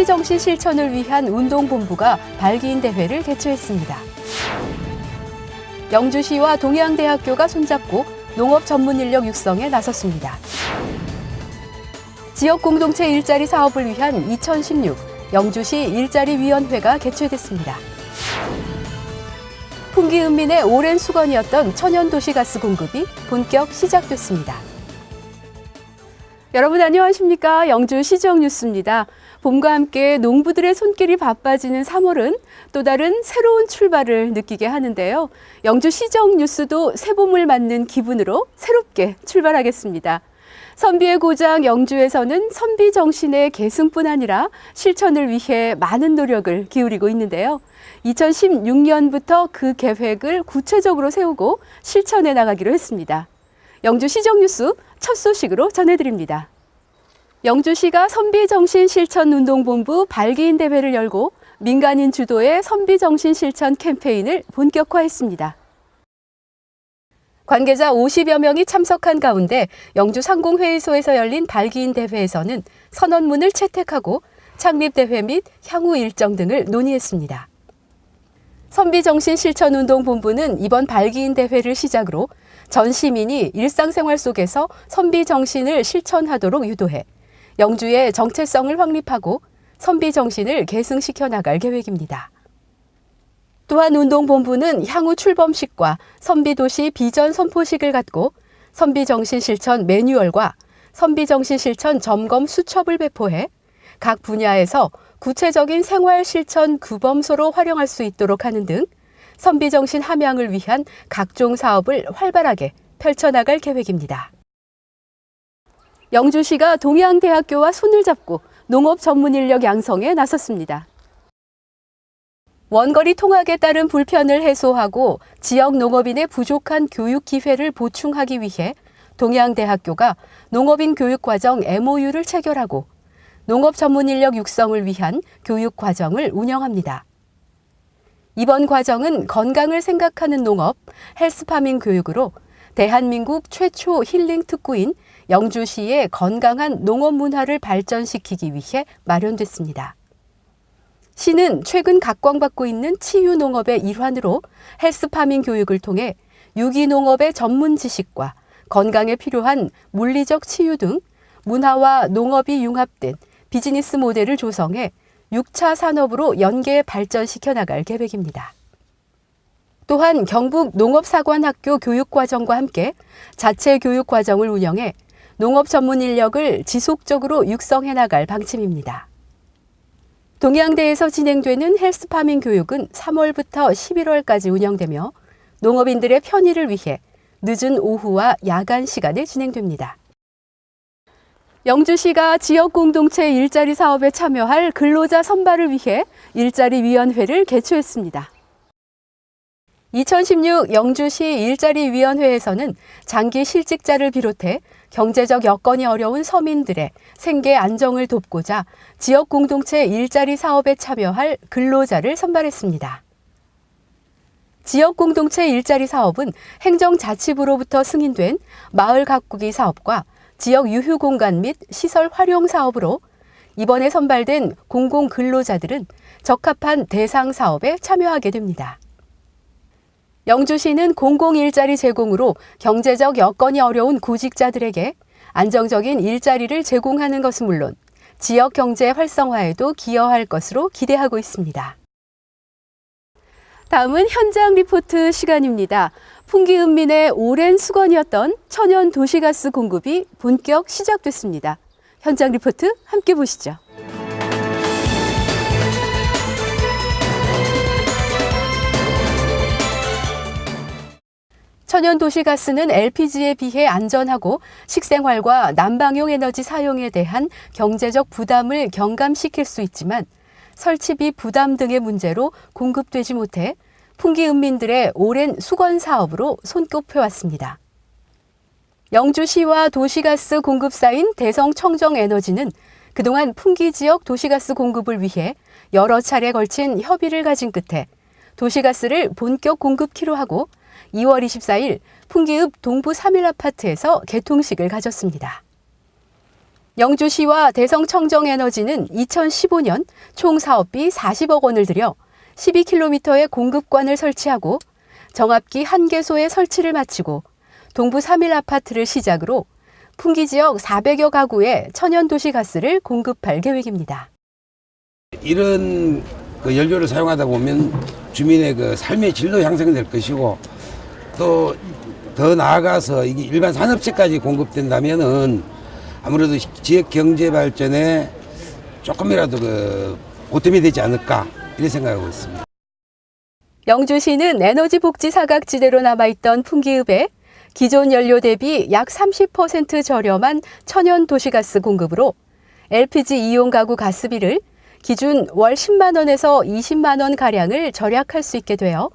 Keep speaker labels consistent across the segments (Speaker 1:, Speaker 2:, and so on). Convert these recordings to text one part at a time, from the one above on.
Speaker 1: 영주의 선비정신 실천을 위한 운동본부가 발기인 대회를 개최했습니다. 영주시와 동양대학교가 손잡고 농업 전문 인력 육성에 나섰습니다. 지역 공동체 일자리 사업을 위한 2016 영주시 일자리 위원회가 개최됐습니다. 풍기은민의 오랜 수건이었던 천연도시가스 공급이 본격 시작됐습니다. 여러분 안녕하십니까? 영주 시정 뉴스입니다. 봄과 함께 농부들의 손길이 바빠지는 3월은 또 다른 새로운 출발을 느끼게 하는데요. 영주 시정 뉴스도 새봄을 맞는 기분으로 새롭게 출발하겠습니다. 선비의 고장 영주에서는 선비 정신의 계승뿐 아니라 실천을 위해 많은 노력을 기울이고 있는데요. 2016년부터 그 계획을 구체적으로 세우고 실천해 나가기로 했습니다. 영주 시정 뉴스 첫 소식으로 전해드립니다. 영주시가 선비정신 실천 운동본부 발기인 대회를 열고 민간인 주도의 선비정신 실천 캠페인을 본격화했습니다. 관계자 50여 명이 참석한 가운데 영주 상공회의소에서 열린 발기인 대회에서는 선언문을 채택하고 창립대회 및 향후 일정 등을 논의했습니다. 선비정신 실천운동본부는 이번 발기인 대회를 시작으로 전 시민이 일상생활 속에서 선비정신을 실천하도록 유도해 영주의 정체성을 확립하고 선비 정신을 계승시켜 나갈 계획입니다. 또한 운동본부는 향후 출범식과 선비도시 비전 선포식을 갖고 선비정신 실천 매뉴얼과 선비정신 실천 점검 수첩을 배포해 각 분야에서 구체적인 생활 실천 구범소로 활용할 수 있도록 하는 등 선비정신 함양을 위한 각종 사업을 활발하게 펼쳐나갈 계획입니다. 영주시가 동양대학교와 손을 잡고 농업 전문 인력 양성에 나섰습니다. 원거리 통학에 따른 불편을 해소하고 지역 농업인의 부족한 교육 기회를 보충하기 위해 동양대학교가 농업인 교육과정 MOU를 체결하고 농업 전문 인력 육성을 위한 교육 과정을 운영합니다. 이번 과정은 건강을 생각하는 농업, 헬스파밍 교육으로 대한민국 최초 힐링 특구인 영주시의 건강한 농업 문화를 발전시키기 위해 마련됐습니다. 시는 최근 각광받고 있는 치유 농업의 일환으로 헬스파밍 교육을 통해 유기농업의 전문 지식과 건강에 필요한 물리적 치유 등 문화와 농업이 융합된 비즈니스 모델을 조성해 6차 산업으로 연계 발전시켜 나갈 계획입니다. 또한 경북 농업사관학교 교육과정과 함께 자체 교육과정을 운영해 농업 전문 인력을 지속적으로 육성해 나갈 방침입니다. 동양대에서 진행되는 헬스파밍 교육은 3월부터 11월까지 운영되며 농업인들의 편의를 위해 늦은 오후와 야간 시간에 진행됩니다. 영주시가 지역 공동체 일자리 사업에 참여할 근로자 선발을 위해 일자리 위원회를 개최했습니다. 2016 영주시 일자리위원회에서는 장기 실직자를 비롯해 경제적 여건이 어려운 서민들의 생계 안정을 돕고자 지역 공동체 일자리 사업에 참여할 근로자를 선발했습니다. 지역 공동체 일자리 사업은 행정자치부로부터 승인된 마을 가꾸기 사업과 지역 유휴 공간 및 시설 활용 사업으로 이번에 선발된 공공 근로자들은 적합한 대상 사업에 참여하게 됩니다. 영주시는 공공 일자리 제공으로 경제적 여건이 어려운 구직자들에게 안정적인 일자리를 제공하는 것은 물론 지역 경제 활성화에도 기여할 것으로 기대하고 있습니다. 다음은 현장 리포트 시간입니다. 풍기은민의 오랜 수건이었던 천연 도시가스 공급이 본격 시작됐습니다. 현장 리포트 함께 보시죠. 천연 도시가스는 LPG에 비해 안전하고 식생활과 난방용 에너지 사용에 대한 경제적 부담을 경감시킬 수 있지만 설치비 부담 등의 문제로 공급되지 못해 풍기은민들의 오랜 수건 사업으로 손꼽혀왔습니다. 영주시와 도시가스 공급사인 대성청정에너지는 그동안 풍기 지역 도시가스 공급을 위해 여러 차례 걸친 협의를 가진 끝에 도시가스를 본격 공급키로 하고 2월 24일 풍기읍 동부 3일 아파트에서 개통식을 가졌습니다. 영주시와 대성청정에너지는 2015년 총 사업비 40억 원을 들여 12km의 공급관을 설치하고 정압기 한 개소의 설치를 마치고 동부 3일 아파트를 시작으로 풍기 지역 400여 가구에 천연 도시 가스를 공급할 계획입니다.
Speaker 2: 이런 그 연료를 사용하다 보면 주민의 그 삶의 질도 향상될 것이고 또 더 나아가서 이게 일반 산업체까지 공급된다면은 아무래도 지역 경제 발전에 조금이라도 그 보탬이 되지 않을까 이렇게 생각하고 있습니다.
Speaker 1: 영주시는 에너지 복지 사각지대로 남아있던 풍기읍에 기존 연료 대비 약 30% 저렴한 천연 도시가스 공급으로 LPG 이용 가구 가스비를 기준 월 10만 원에서 20만 원 가량을 절약할 수 있게 되어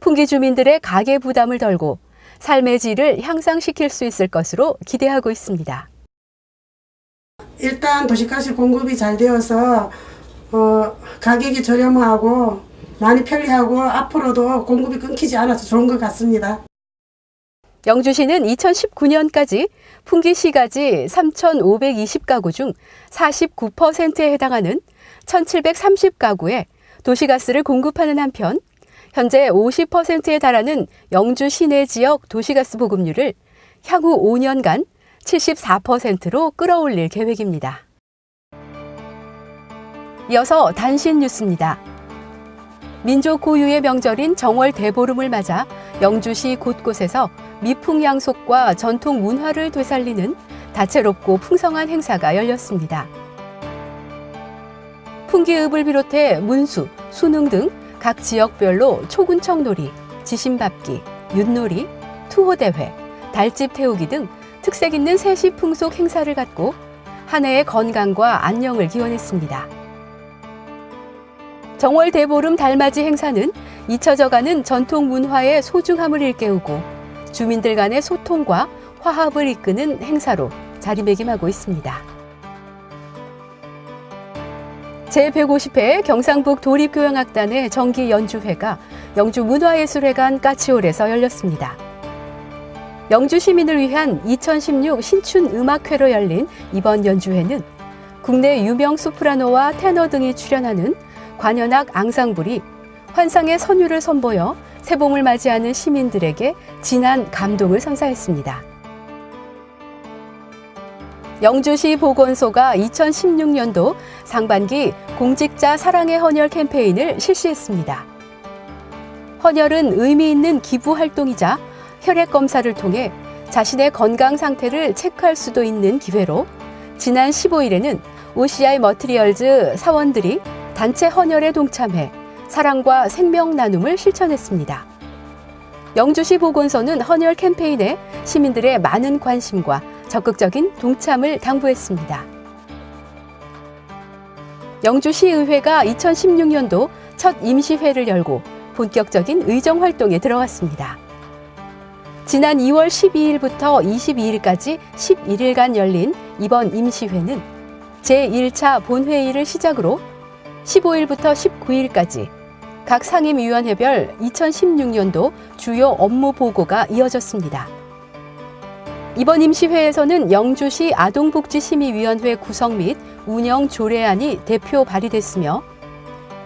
Speaker 1: 풍기 주민들의 가계 부담을 덜고 삶의 질을 향상시킬 수 있을 것으로 기대하고 있습니다.
Speaker 3: 일단 도시가스 공급이 잘 되어서 어, 가격이 저렴하고 많이 편리하고 앞으로도 공급이 끊기지 않아서 좋은 것 같습니다.
Speaker 1: 영주시는 2019년까지 풍기시가지 3,520가구 중 49%에 해당하는 1,730가구에 도시가스를 공급하는 한편 현재 50%에 달하는 영주 시내 지역 도시가스 보급률을 향후 5년간 74%로 끌어올릴 계획입니다. 이어서 단신 뉴스입니다. 민족 고유의 명절인 정월 대보름을 맞아 영주시 곳곳에서 미풍양속과 전통 문화를 되살리는 다채롭고 풍성한 행사가 열렸습니다. 풍기읍을 비롯해 문수, 수능 등 각 지역별로 초군청 놀이, 지심밟기, 윷놀이, 투호대회, 달집 태우기 등 특색 있는 세시 풍속 행사를 갖고 한 해의 건강과 안녕을 기원했습니다. 정월 대보름 달맞이 행사는 잊혀져가는 전통 문화의 소중함을 일깨우고 주민들 간의 소통과 화합을 이끄는 행사로 자리매김하고 있습니다. 제150회 경상북 도립교향악단의 정기 연주회가 영주문화예술회관 까치홀에서 열렸습니다. 영주 시민을 위한 2016 신춘 음악회로 열린 이번 연주회는 국내 유명 소프라노와 테너 등이 출연하는 관현악 앙상블이 환상의 선율을 선보여 새봄을 맞이하는 시민들에게 진한 감동을 선사했습니다. 영주시 보건소가 2016년도 상반기 공직자 사랑의 헌혈 캠페인을 실시했습니다. 헌혈은 의미 있는 기부 활동이자 혈액 검사를 통해 자신의 건강 상태를 체크할 수도 있는 기회로 지난 15일에는 OCI 머트리얼즈 사원들이 단체 헌혈에 동참해 사랑과 생명 나눔을 실천했습니다. 영주시 보건소는 헌혈 캠페인에 시민들의 많은 관심과 적극적인 동참을 당부했습니다. 영주시의회가 2016년도 첫 임시회를 열고 본격적인 의정 활동에 들어갔습니다. 지난 2월 12일부터 22일까지 11일간 열린 이번 임시회는 제1차 본회의를 시작으로 15일부터 19일까지 각 상임위원회별 2016년도 주요 업무 보고가 이어졌습니다. 이번 임시회에서는 영주시 아동복지심의위원회 구성 및 운영 조례안이 대표 발의됐으며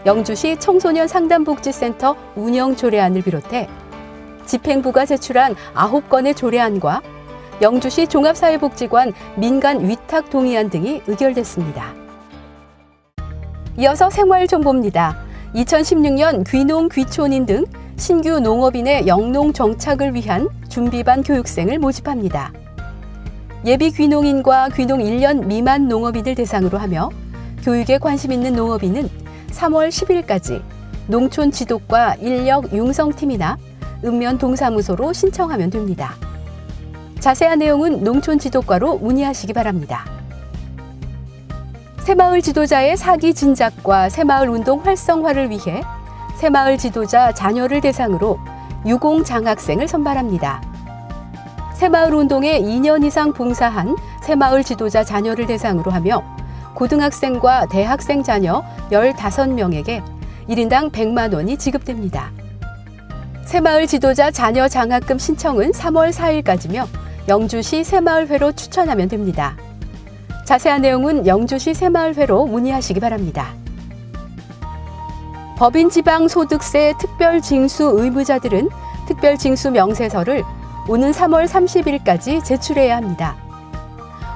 Speaker 1: 영주시 청소년 상담복지센터 운영 조례안을 비롯해 집행부가 제출한 9건의 조례안과 영주시 종합사회복지관 민간 위탁 동의안 등이 의결됐습니다. 이어서 생활정보입니다. 2016년 귀농 귀촌인 등 신규 농업인의 영농 정착을 위한 준비반 교육생을 모집합니다. 예비 귀농인과 귀농 1년 미만 농업인을 대상으로 하며 교육에 관심 있는 농업인은 3월 10일까지 농촌 지도과 인력 융성팀이나 읍면 동사무소로 신청하면 됩니다. 자세한 내용은 농촌 지도과로 문의하시기 바랍니다. 새마을 지도자의 사기 진작과 새마을 운동 활성화를 위해 새마을 지도자 자녀를 대상으로 유공 장학생을 선발합니다. 새마을 운동에 2년 이상 봉사한 새마을 지도자 자녀를 대상으로 하며 고등학생과 대학생 자녀 15명에게 1인당 100만 원이 지급됩니다. 새마을 지도자 자녀 장학금 신청은 3월 4일까지며 영주시 새마을회로 추천하면 됩니다. 자세한 내용은 영주시 새마을회로 문의하시기 바랍니다. 법인지방소득세 특별징수 의무자들은 특별징수 명세서를 오는 3월 30일까지 제출해야 합니다.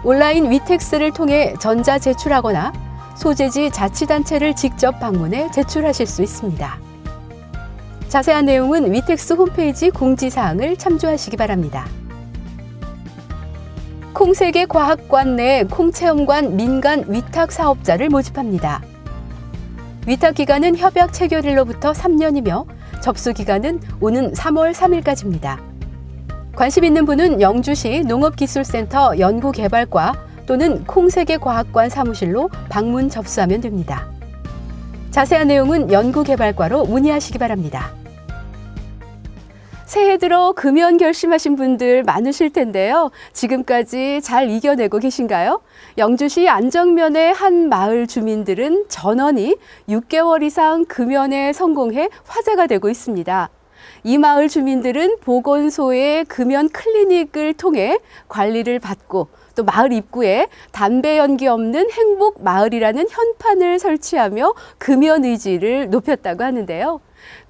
Speaker 1: 온라인 위텍스를 통해 전자 제출하거나 소재지 자치단체를 직접 방문해 제출하실 수 있습니다. 자세한 내용은 위텍스 홈페이지 공지사항을 참조하시기 바랍니다. 콩세계 과학관 내 콩체험관 민간 위탁 사업자를 모집합니다. 위탁 기간은 협약 체결일로부터 3년이며 접수 기간은 오는 3월 3일까지입니다. 관심 있는 분은 영주시 농업기술센터 연구개발과 또는 콩세계과학관 사무실로 방문 접수하면 됩니다. 자세한 내용은 연구개발과로 문의하시기 바랍니다. 새해 들어 금연 결심하신 분들 많으실 텐데요. 지금까지 잘 이겨내고 계신가요? 영주시 안정면의 한 마을 주민들은 전원이 6개월 이상 금연에 성공해 화제가 되고 있습니다. 이 마을 주민들은 보건소의 금연 클리닉을 통해 관리를 받고 또 마을 입구에 담배 연기 없는 행복 마을이라는 현판을 설치하며 금연 의지를 높였다고 하는데요.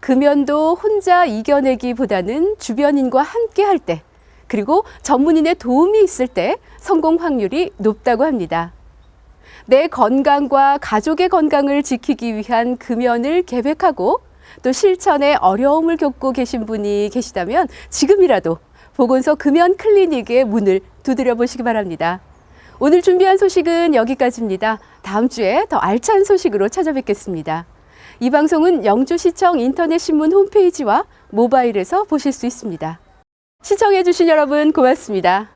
Speaker 1: 금연도 혼자 이겨내기보다는 주변인과 함께 할 때, 그리고 전문인의 도움이 있을 때 성공 확률이 높다고 합니다. 내 건강과 가족의 건강을 지키기 위한 금연을 계획하고 또 실천에 어려움을 겪고 계신 분이 계시다면 지금이라도 보건소 금연 클리닉의 문을 두드려 보시기 바랍니다. 오늘 준비한 소식은 여기까지입니다. 다음 주에 더 알찬 소식으로 찾아뵙겠습니다. 이 방송은 영주시청 인터넷 신문 홈페이지와 모바일에서 보실 수 있습니다. 시청해주신 여러분 고맙습니다.